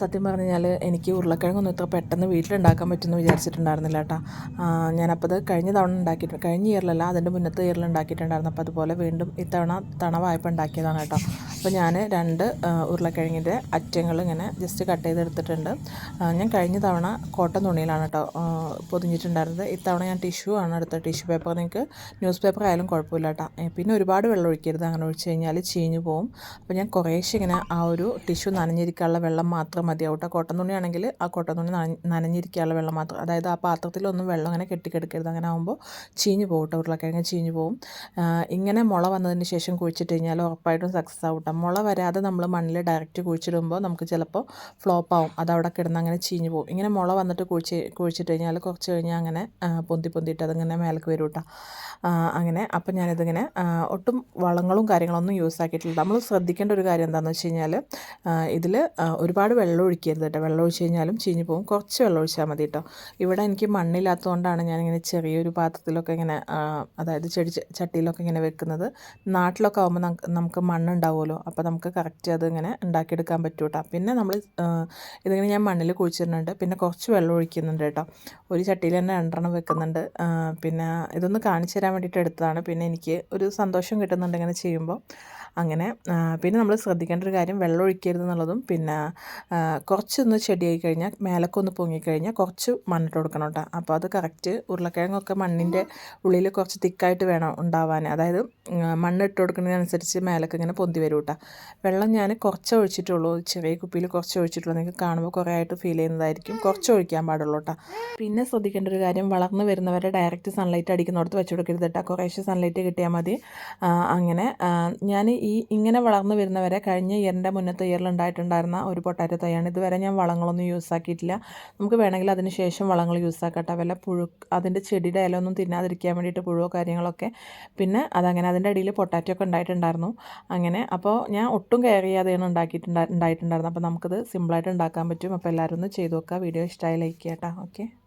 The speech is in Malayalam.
സത്യം പറഞ്ഞു കഴിഞ്ഞാൽ എനിക്ക് ഉരുളക്കിഴങ്ങൊന്നും ഇത്ര പെട്ടെന്ന് വീട്ടിലുണ്ടാക്കാൻ പറ്റുമെന്ന് വിചാരിച്ചിട്ടുണ്ടായിരുന്നില്ല കേട്ടോ. ഞാനപ്പോൾ അത് കഴിഞ്ഞ തവണ ഉണ്ടാക്കിയിട്ട് കഴിഞ്ഞ ഇയറിലല്ല അതിന്റെ മുന്നത്തെ ഇയറിൽ ഉണ്ടാക്കിയിട്ടുണ്ടായിരുന്നു. അപ്പോൾ അതുപോലെ വീണ്ടും ഇത്തവണ തണവായപ്പോൾ ഉണ്ടാക്കിയതാണ് കേട്ടോ. അപ്പോൾ ഞാൻ രണ്ട് ഉരുളക്കിഴങ്ങിന്റെ അറ്റങ്ങൾ ഇങ്ങനെ ജസ്റ്റ് കട്ട് ചെയ്തെടുത്തിട്ടുണ്ട്. ഞാൻ കഴിഞ്ഞ തവണ കോട്ടൺ തുണിയിലാണ് കേട്ടോ പൊതിഞ്ഞിട്ടുണ്ടായിരുന്നത്. ഇത്തവണ ഞാൻ ടിഷ്യൂ ആണ് എടുത്തത് ടിഷ്യൂ പേപ്പർ നിങ്ങൾക്ക് ന്യൂസ് പേപ്പർ ആയാലും കുഴപ്പമില്ല കേട്ടോ. പിന്നെ ഒരുപാട് വെള്ളം ഒഴിക്കരുത്. അങ്ങനെ ഒഴിച്ച് കഴിഞ്ഞാൽ ചീഞ്ഞു പോകും അപ്പോൾ ഞാൻ കുറേശ്ശെ ഇങ്ങനെ ആ ഒരു ടിഷ്യൂ നനഞ്ഞിരിക്കാനുള്ള വെള്ളം മാത്രം മതിയാവും കേട്ടോ. കോട്ടൻ തുണിയാണെങ്കിൽ ആ കോട്ടൻ തുണി നന- നനഞ്ഞിരിക്കാനുള്ള വെള്ളം മാത്രം. അതായത് ആ പാത്രത്തിലൊന്നും വെള്ളം അങ്ങനെ കെട്ടിക്കെടുക്കരുത്. അങ്ങനെ ആകുമ്പോൾ ചീഞ്ഞു പോകും കേട്ടോ. ഉരുളക്കിഴങ്ങ് ചീഞ്ഞു പോകും ഇങ്ങനെ മുള വന്നതിന് ശേഷം കുഴിച്ചിട്ട് കഴിഞ്ഞാൽ ഉറപ്പായിട്ടും സക്സസ് ആവും കേട്ടോ. മുള വരാതെ നമ്മൾ മണ്ണിൽ ഡയറക്റ്റ് കുഴിച്ചിടുമ്പോൾ നമുക്ക് ചിലപ്പോൾ ഫ്ലോപ്പ് ആവും. അത് അവിടെ കിടന്ന് അങ്ങനെ ചീഞ്ഞു പോകും ഇങ്ങനെ മുള വന്നിട്ട് കുഴിച്ച് കുഴിച്ചിട്ട് കഴിഞ്ഞാൽ കുറച്ച് കഴിഞ്ഞാൽ അങ്ങനെ പൊന്തി പൊന്തിയിട്ട് അതിങ്ങനെ മേലേക്ക് വരും കേട്ടോ. അങ്ങനെ. അപ്പം ഞാനിതിങ്ങനെ ഒട്ടും വളങ്ങളും കാര്യങ്ങളൊന്നും യൂസ് ആക്കിയിട്ടില്ല. നമ്മൾ ശ്രദ്ധിക്കേണ്ട ഒരു കാര്യം എന്താണെന്ന് വെച്ച് കഴിഞ്ഞാൽ ഇതിൽ ഒരുപാട് വെള്ളം ഒഴിക്കരുത് കേട്ടോ. വെള്ളം ഒഴിച്ച് കഴിഞ്ഞാലും ചീഞ്ഞ് പോകും. കുറച്ച് വെള്ളം ഒഴിച്ചാൽ മതി കേട്ടോ. ഇവിടെ എനിക്ക് മണ്ണില്ലാത്തതുകൊണ്ടാണ് ഞാനിങ്ങനെ ചെറിയൊരു പാത്രത്തിലൊക്കെ ഇങ്ങനെ അതായത് ചെടി ചട്ടിയിലൊക്കെ ഇങ്ങനെ വെക്കുന്നത്. നാട്ടിലൊക്കെ ആകുമ്പോൾ നമുക്ക് മണ്ണുണ്ടാവുമല്ലോ. അപ്പോൾ നമുക്ക് കറക്റ്റ് അത് ഇങ്ങനെ ഉണ്ടാക്കിയെടുക്കാൻ പറ്റും കേട്ടോ. പിന്നെ നമ്മൾ ഇതിങ്ങനെ ഞാൻ മണ്ണിൽ കുഴിച്ചിടുന്നുണ്ട്. പിന്നെ കുറച്ച് വെള്ളം ഒഴിക്കുന്നുണ്ട് കേട്ടോ. ഒരു ചട്ടിയിൽ തന്നെ രണ്ടെണ്ണം വെക്കുന്നുണ്ട്. പിന്നെ ഇതൊന്ന് കാണിച്ചു തരാൻ വേണ്ടിയിട്ട് എടുത്തതാണ്. പിന്നെ എനിക്ക് ഒരു സന്തോഷം കിട്ടുന്നുണ്ട് ഇങ്ങനെ ചെയ്യുമ്പോൾ അങ്ങനെ പിന്നെ നമ്മൾ ശ്രദ്ധിക്കേണ്ട ഒരു കാര്യം വെള്ളം ഒഴിക്കരുത് എന്നുള്ളതും. പിന്നെ കുറച്ചൊന്ന് ചെടിയായി കഴിഞ്ഞാൽ മേലൊക്കെ ഒന്ന് പൊങ്ങിക്കഴിഞ്ഞാൽ കുറച്ച് മണ്ണിട്ട് കൊടുക്കണം കേട്ടോ. അപ്പോൾ അത് കറക്റ്റ് ഉരുളക്കിഴങ്ങൊക്കെ മണ്ണിന്റെ ഉള്ളിൽ കുറച്ച് തിക്കായിട്ട് വേണം ഉണ്ടാവാൻ. അതായത് മണ്ണിട്ട് കൊടുക്കുന്നതിനനുസരിച്ച് മേലൊക്കെ ഇങ്ങനെ പൊന്തി വരും കേട്ടോ. വെള്ളം ഞാൻ കുറച്ച് ഒഴിച്ചിട്ടുള്ളൂ. ചെറിയ കുപ്പിയിൽ കുറച്ച് ഒഴിച്ചിട്ടുള്ളൂ. നിങ്ങൾക്ക് കാണുമ്പോൾ കുറേ ആയിട്ട് ഫീൽ ചെയ്യുന്നതായിരിക്കും. കുറച്ച് ഒഴിക്കാൻ പാടുള്ളൂ കേട്ടോ. പിന്നെ ശ്രദ്ധിക്കേണ്ട ഒരു കാര്യം വളർന്ന് വരുന്നവരെ ഡയറക്റ്റ് സൺലൈറ്റ് അടിക്കുന്നിടത്ത് വെച്ച് കൊടുക്കരുത് കേട്ടോ. കുറേശ്ശെ സൺലൈറ്റ് കിട്ടിയാൽ മതി. അങ്ങനെ ഞാൻ ഈ ഇങ്ങനെ വളർന്നു വരുന്നവരെ കഴിഞ്ഞ ഇയറിന്റെ മുന്നത്തെ ഇയറിൽ ഉണ്ടായിട്ടുണ്ടായിരുന്ന ഒരു പൊട്ടാറ്റോ തൈയാണ് ഇതുവരെ ഞാൻ വളങ്ങളൊന്നും യൂസ് ആക്കിയിട്ടില്ല. നമുക്ക് വേണമെങ്കിൽ അതിന് ശേഷം വളങ്ങൾ യൂസ് ആക്കട്ടെ. വല്ല പുഴു അതിന്റെ ചെടിയുടെ ഒന്നും തിന്നാതിരിക്കാൻ വേണ്ടിയിട്ട് പുഴുവോ കാര്യങ്ങളൊക്കെ. പിന്നെ അതങ്ങനെ അതിന്റെ അടിയിൽ പൊട്ടാറ്റോ ഒക്കെ ഉണ്ടായിട്ടുണ്ടായിരുന്നു. അങ്ങനെ അപ്പോൾ ഞാൻ ഒട്ടും കെയർ ചെയ്യാതെയാണ് അപ്പോൾ നമുക്കത് സിമ്പിളായിട്ട് ഉണ്ടാക്കാൻ പറ്റും. അപ്പോൾ എല്ലാവരും ഒന്ന് ചെയ്ത് നോക്കുക. വീഡിയോ ഇഷ്ടമായി ലൈക്ക് ചെയ്യാം കേട്ടോ ഓക്കെ